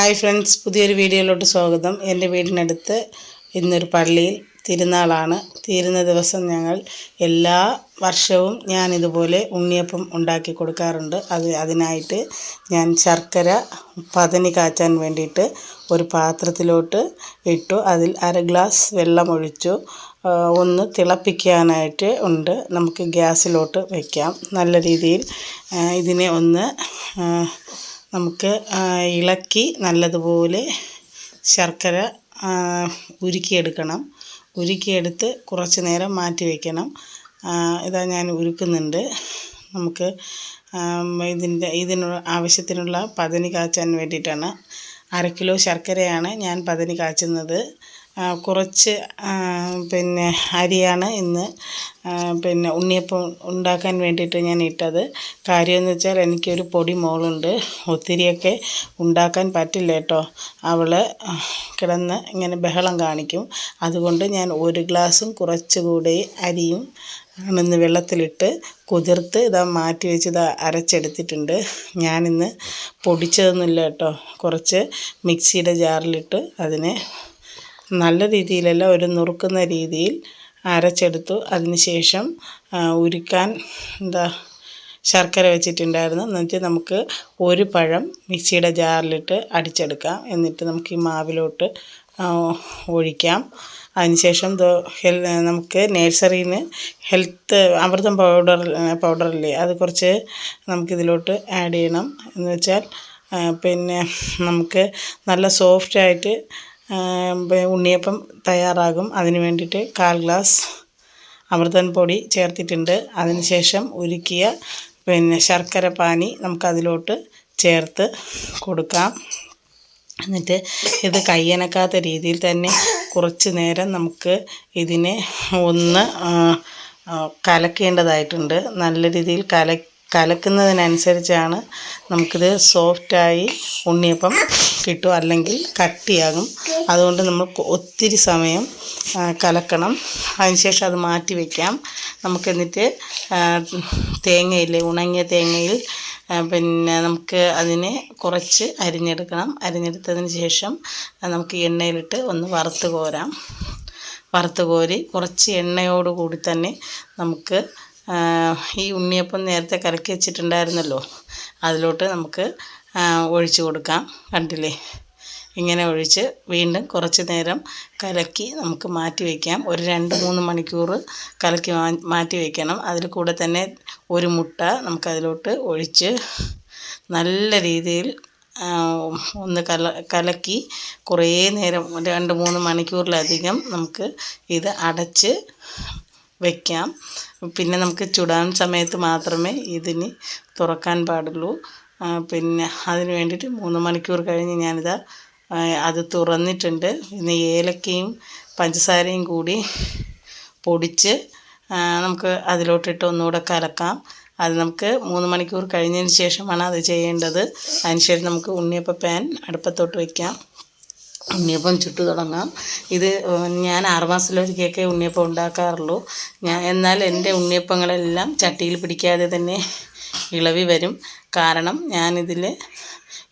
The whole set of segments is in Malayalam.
ഹായ് ഫ്രണ്ട്സ് പുതിയൊരു വീഡിയോയിലോട്ട് സ്വാഗതം. എന്റെ വീടിനടുത്ത് ഇന്നൊരു പള്ളിയിൽ തിരുനാളാണ്. തീരുന്ന ദിവസം ഞങ്ങൾ എല്ലാ വർഷവും ഞാൻ ഇതുപോലെ ഉണ്ണിയപ്പം ഉണ്ടാക്കി കൊടുക്കാറുണ്ട്. അത് അതിനായിട്ട് ഞാൻ ശർക്കര പതനി കാച്ചാൻ വേണ്ടിയിട്ട് ഒരു പാത്രത്തിലോട്ട് ഇട്ടു. അതിൽ അര ഗ്ലാസ് വെള്ളമൊഴിച്ചു ഒന്ന് തിളപ്പിക്കാനായിട്ട് ഉണ്ട്. നമുക്ക് ഗ്യാസിലോട്ട് വയ്ക്കാം നല്ല രീതിയിൽ ഇതിനെ ഒന്ന് നമുക്ക് ഇളക്കി നല്ലതുപോലെ ശർക്കര ഉരുക്കിയെടുക്കണം. ഉരുക്കിയെടുത്ത് കുറച്ച് നേരം മാറ്റി വയ്ക്കണം ഇതാ ഞാൻ ഉരുക്കുന്നുണ്ട്. നമുക്ക് ഇതിന്റെ ഇതിന് ആവശ്യത്തിനുള്ള പതനി കാച്ചാൻ വേണ്ടിയിട്ടാണ്. അര കിലോ ശർക്കരയാണ് ഞാൻ പതനി കാച്ചുന്നത്. കുറച്ച് പിന്നെ അരിയാണ് ഇന്ന്. പിന്നെ ഉണ്ണിയപ്പം ഉണ്ടാക്കാൻ വേണ്ടിയിട്ട് ഞാൻ ഇട്ടത്. കാര്യമെന്ന് വെച്ചാൽ എനിക്കൊരു പൊടി മോളുണ്ട്. ഒത്തിരിയൊക്കെ ഉണ്ടാക്കാൻ പറ്റില്ല കേട്ടോ. അവൾ കിടന്ന് ഇങ്ങനെ ബഹളം കാണിക്കും. അതുകൊണ്ട് ഞാൻ ഒരു ഗ്ലാസും കുറച്ചുകൂടി അരിയും ആണിന്ന് വെള്ളത്തിലിട്ട് കുതിർത്ത് ഇതാ മാറ്റി വെച്ച് ഇതാ അരച്ചെടുത്തിട്ടുണ്ട്. ഞാനിന്ന് പൊടിച്ചതൊന്നുമില്ല കേട്ടോ. കുറച്ച് മിക്സിയുടെ ജാറിലിട്ട് അതിനെ നല്ല രീതിയിലല്ല ഒരു നുറുക്കുന്ന രീതിയിൽ അരച്ചെടുത്തു. അതിന് ശേഷം ആ, ഉരുക്കാൻ എന്താ ശർക്കര വെച്ചിട്ടുണ്ടായിരുന്നു. എന്നിട്ട് നമുക്ക് ഒരു പഴം മിക്സിയുടെ ജാറിലിട്ട് അടിച്ചെടുക്കാം. എന്നിട്ട് നമുക്ക് ഈ മാവിലോട്ട് ഒഴിക്കാം. അതിനുശേഷം നമുക്ക് നേഴ്സറിയിൽ നിന്ന് ഹെൽത്ത് അമൃതം പൗഡർ പൗഡറില്ലേ അത് കുറച്ച് നമുക്കിതിലോട്ട് ആഡ് ചെയ്യണം. എന്ന് വെച്ചാൽ ആ, പിന്നെ നമുക്ക് നല്ല സോഫ്റ്റായിട്ട് ഉണ്ണിയപ്പം തയ്യാറാകും. അതിന് വേണ്ടിയിട്ട് കാൽ ഗ്ലാസ് അമൃതൻ പൊടി ചേർത്തിട്ടുണ്ട്. അതിനുശേഷം ഉരുക്കിയ പിന്നെ ശർക്കര പാനി നമുക്കതിലോട്ട് ചേർത്ത് കൊടുക്കാം. എന്നിട്ട് ഇത് കയ്യനക്കാത്ത രീതിയിൽ തന്നെ കുറച്ച് നേരം നമുക്ക് ഇതിനെ ഒന്ന് കലക്കേണ്ടതായിട്ടുണ്ട്. നല്ല രീതിയിൽ കല കലക്കുന്നതിനനുസരിച്ചാണ് നമുക്കിത് സോഫ്റ്റായി ഉണ്ണിയപ്പം കിട്ടും അല്ലെങ്കിൽ കട്ടിയാകും. അതുകൊണ്ട് നമ്മൾ ഒത്തിരി സമയം കലക്കണം. അതിനുശേഷം അത് മാറ്റി വയ്ക്കാം നമുക്ക് എന്നിട്ട് ആ, തേങ്ങയില്ലേ ഉണങ്ങിയ തേങ്ങയിൽ പിന്നെ നമുക്ക് അതിനെ കുറച്ച് അരിഞ്ഞെടുക്കണം. അരിഞ്ഞെടുത്തതിന് ശേഷം നമുക്ക് എണ്ണയിലിട്ട് ഒന്ന് വറുത്ത് കോരാം. വറുത്ത് കോരി കുറച്ച് എണ്ണയോടുകൂടി തന്നെ നമുക്ക് ഈ ഉണ്ണിയപ്പം നേരത്തെ കലക്കി വെച്ചിട്ടുണ്ടായിരുന്നല്ലോ. അതിലോട്ട് നമുക്ക് ഒഴിച്ച് കൊടുക്കാം. കണ്ടില്ലേ? ഇങ്ങനെ ഒഴിച്ച് വീണ്ടും കുറച്ച് നേരം കലക്കി നമുക്ക് മാറ്റി വയ്ക്കാം ഒരു രണ്ട് മൂന്ന് മണിക്കൂർ കലക്കി മാറ്റി വയ്ക്കണം അതിൽ കൂടെ തന്നെ ഒരു മുട്ട നമുക്കതിലോട്ട് ഒഴിച്ച് നല്ല രീതിയിൽ ഒന്ന് കല കലക്കി കുറേ നേരം രണ്ട് മൂന്ന് മണിക്കൂറിലധികം നമുക്ക് ഇത് അടച്ച് വയ്ക്കാം പിന്നെ നമുക്ക് ചുടാൻ സമയത്ത് മാത്രമേ ഇതിന് തുറക്കാൻ പാടുള്ളൂ. പിന്നെ അതിന് വേണ്ടിയിട്ട് മൂന്ന് മണിക്കൂർ കഴിഞ്ഞ് ഞാനിതാ അത് തുറന്നിട്ടുണ്ട്. പിന്നെ ഏലക്കയും പഞ്ചസാരയും കൂടി പൊടിച്ച് നമുക്ക് അതിലോട്ടിട്ട് ഒന്നുകൂടെ കലക്കാം. അത് നമുക്ക് മൂന്ന് മണിക്കൂർ കഴിഞ്ഞതിന് ശേഷമാണ് അത് ചെയ്യേണ്ടത്. അതിനുശേഷം നമുക്ക് ഉണ്ണിയപ്പ പാൻ അടുപ്പത്തോട്ട് വയ്ക്കാം ഉണ്ണിയപ്പം ചുട്ടു തുടങ്ങാം. ഇത് ഞാൻ ആറുമാസത്തിലൊരിക്കലൊക്കെ ഉണ്ണിയപ്പം ഉണ്ടാക്കാറുള്ളൂ. ഞാൻ എന്നാൽ എന്റെ ഉണ്ണിയപ്പങ്ങളെല്ലാം ചട്ടിയിൽ പിടിക്കാതെ തന്നെ ഇളവി വരും. കാരണം ഞാനിതിൽ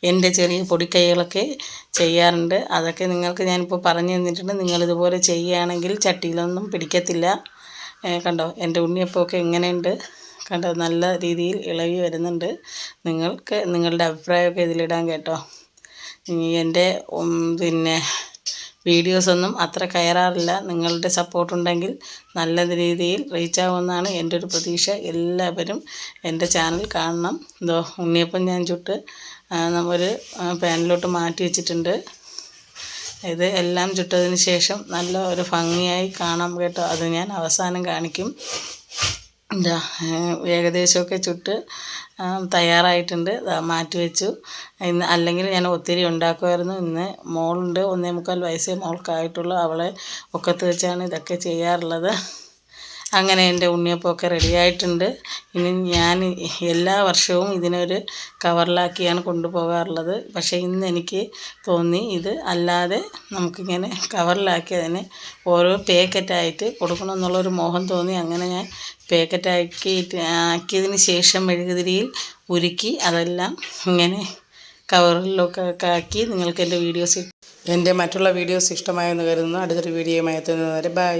എന്റെ ചെറിയ പൊടിക്കൈകളൊക്കെ ചെയ്യാറുണ്ട്. അതൊക്കെ നിങ്ങൾക്ക് ഞാനിപ്പോൾ പറഞ്ഞു തന്നിട്ടുണ്ട്. നിങ്ങളിതുപോലെ ചെയ്യുകയാണെങ്കിൽ ചട്ടിയിലൊന്നും പിടിക്കത്തില്ല. കണ്ടോ? എന്റെ ഉണ്ണിയപ്പമൊക്കെ എങ്ങനെയുണ്ട് കണ്ടോ? നല്ല രീതിയിൽ ഇളവി വരുന്നുണ്ട്. നിങ്ങൾക്ക് നിങ്ങളുടെ അഭിപ്രായമൊക്കെ ഇതിലിടാൻ കേട്ടോ. എന്റെ പിന്നെ വീഡിയോസൊന്നും അത്ര കയറാറില്ല. നിങ്ങളുടെ സപ്പോർട്ട് ഉണ്ടെങ്കിൽ നല്ല രീതിയിൽ റീച്ച് ആവുമെന്നാണ് എന്റെ ഒരു പ്രതീക്ഷ. എല്ലാവരും എന്റെ ചാനൽ കാണണം. എന്തോ ഉണ്ണിയപ്പം ഞാൻ ചുട്ട് നമ്മൊരു പാനിലോട്ട് മാറ്റി വെച്ചിട്ടുണ്ട്. ഇത് എല്ലാം ചുട്ടതിന് ശേഷം നല്ല ഒരു ഭംഗിയായി കാണാം കേട്ടോ. അത് ഞാൻ അവസാനം കാണിക്കും. ഏഹ് ഏകദേശമൊക്കെ ചുട്ട് തയ്യാറായിട്ടുണ്ട്. മാറ്റി വെച്ചു. ഇന്ന് അല്ലെങ്കിൽ ഞാൻ ഒത്തിരി ഉണ്ടാക്കുമായിരുന്നു. ഇന്ന് മോളുണ്ട്. ഒന്നേ മുക്കാൽ വയസ്സേ മോൾക്കായിട്ടുള്ളൂ. അവളെ ഒക്കത്ത് വെച്ചാണ് ഇതൊക്കെ ചെയ്യാറുള്ളത്. അങ്ങനെ എന്റെ ഉണ്ണിയപ്പമൊക്കെ റെഡിയായിട്ടുണ്ട്. ഇനി ഞാൻ എല്ലാ വർഷവും ഇതിനൊരു കവറിലാക്കിയാണ് കൊണ്ടുപോകാറുള്ളത്. പക്ഷേ ഇന്ന് എനിക്ക് തോന്നി ഇത് അല്ലാതെ നമുക്കിങ്ങനെ കവറിലാക്കി അതിനെ ഓരോ പാക്കറ്റായിട്ട് കൊടുക്കണമെന്നുള്ളൊരു മോഹം തോന്നി. അങ്ങനെ ഞാൻ പാക്കറ്റാക്കിയിട്ട് ആക്കിയതിന് ശേഷം മെഴുകുതിരിയിൽ ഉരുക്കി അതെല്ലാം ഇങ്ങനെ കവറിലൊക്കെ ആക്കി നിങ്ങൾക്ക് എന്റെ വീഡിയോസ് എന്റെ മറ്റുള്ള വീഡിയോസ് ഇഷ്ടമായെന്ന് കരുതുന്നു. അടുത്തൊരു വീഡിയോയുമായി എത്തുന്നതുവരെ ബൈ.